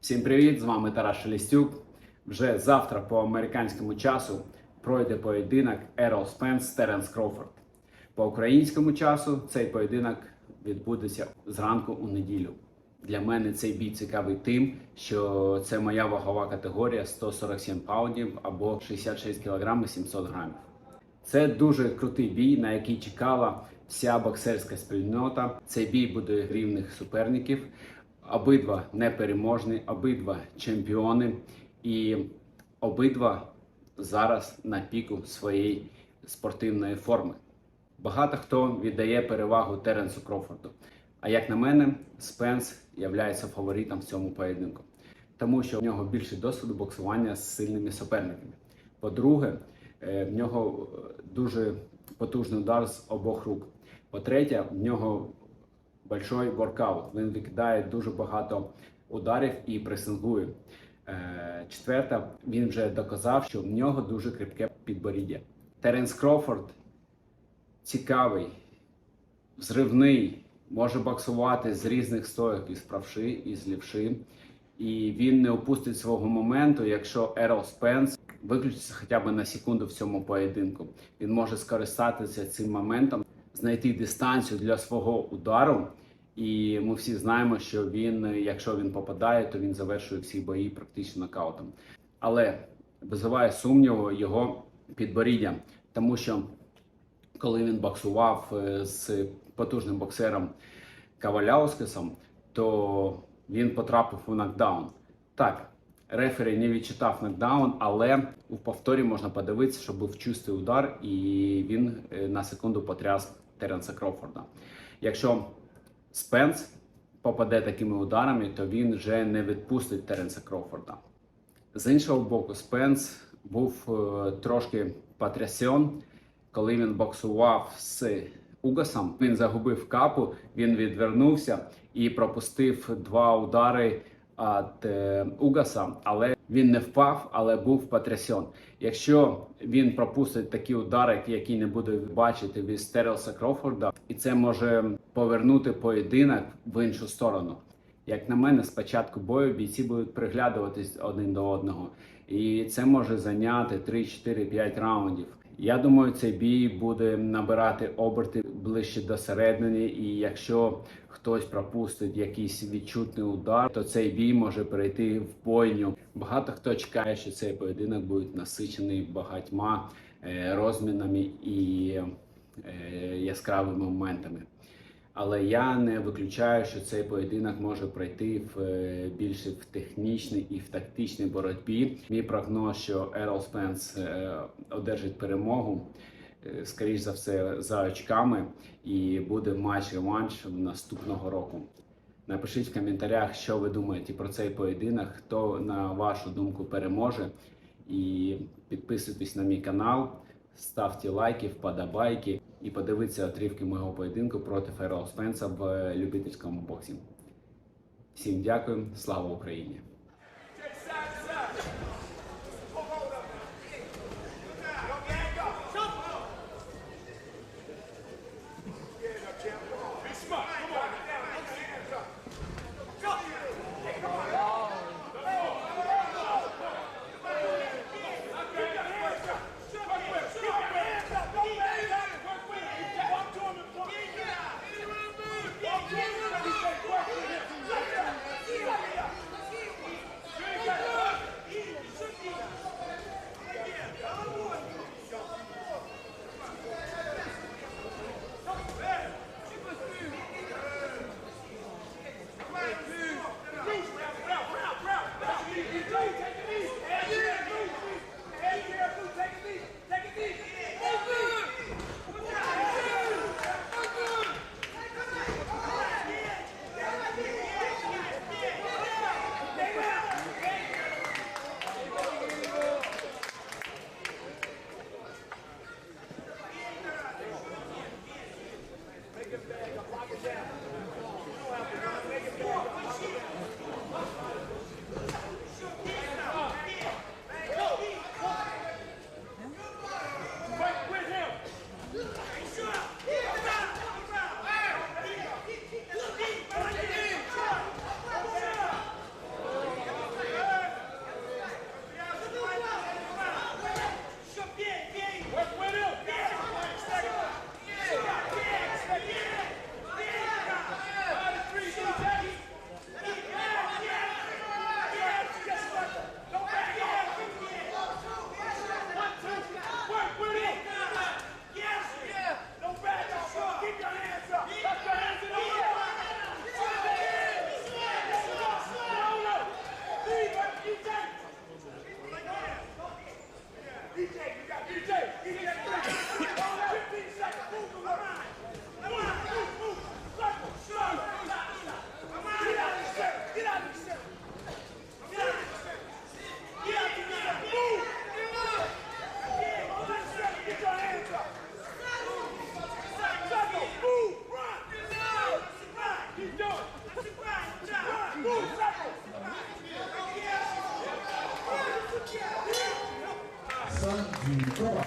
Всім привіт! З вами Тарас Шелестюк. Вже завтра по американському часу пройде поєдинок Ерол Спенс Теренс Кроуфорд. По українському часу цей поєдинок відбудеться зранку у неділю. Для мене цей бій цікавий тим, що це моя вагова категорія 147 паундів або 66 кг 700 грамів. Це дуже крутий бій, на який чекала вся боксерська спільнота. Цей бій буде рівних суперників. Обидва непереможні, обидва чемпіони, і обидва зараз на піку своєї спортивної форми. Багато хто віддає перевагу Теренсу Крофорду. А як на мене, Спенс є фаворитом в цьому поєдинку, тому що в нього більше досвіду боксування з сильними суперниками. По-друге, е, в нього е, дуже потужний удар з обох рук. По-третє, в нього большой воркаут. Він викидає дуже багато ударів і пресингує. Е, Четверте, він вже доказав, що в нього дуже кріпке підборіддя. Теренс Крофорд цікавий, взривний, може боксувати з різних стоїк із правши, і з. І він не упустить свого моменту, якщо Ерол Спенс виключиться хоча б на секунду в цьому поєдинку. Він може скористатися цим моментом, знайти дистанцію для свого удару. І ми всі знаємо, що він, якщо він попадає, то він завершує всі бої практично нокаутом. Але визиває сумніву його підборіддя, тому що коли він боксував е, з потужним боксером Каваляускасом, то він потрапив у нокдаун. Так, рефері не відчитав нокдаун, але у повторі можна подивитися, що був чистий удар, і він е, на секунду потряс Теренса Крофорда. Якщо Спенс попаде такими ударами, то він вже не відпустить Теренса Крофорда. З іншого боку, Спенс був е, трошки потрясен, коли він боксував з Угасом. Він загубив капу, він відвернувся і пропустив два удари від е, Угаса, але він не впав, але був потрясен. Якщо він пропустить такі удари, які не буде бачити від Стерелса Крофорда, і це може повернути поєдинок в іншу сторону. Як на мене, з початку бою бійці будуть приглядуватись один до одного, і це може зайняти 3, 4, 5 раундів. Я думаю, цей бій буде набирати оберти ближче до середини, і якщо хтось пропустить якийсь відчутний удар, то цей бій може перейти в бойню. Багато хто чекає, що цей поєдинок буде насичений багатьма е, розмінами і е, яскравими моментами. Але я не виключаю, що цей поєдинок може пройти в е, більше в технічній і в тактичній боротьбі. Мій прогноз, що Ерол Спенс одержить перемогу, е, скоріш за все, за очками, і буде матч-реванш наступного року. Напишіть в коментарях, що ви думаєте про цей поєдинок, хто на вашу думку переможе. І підписуйтесь на мій канал, ставте лайки, вподобайки і подивіться отрівки мого поєдинку проти Феррел Спенса в е, любительському боксі. Всім дякую, слава Україні! Come. 嗯多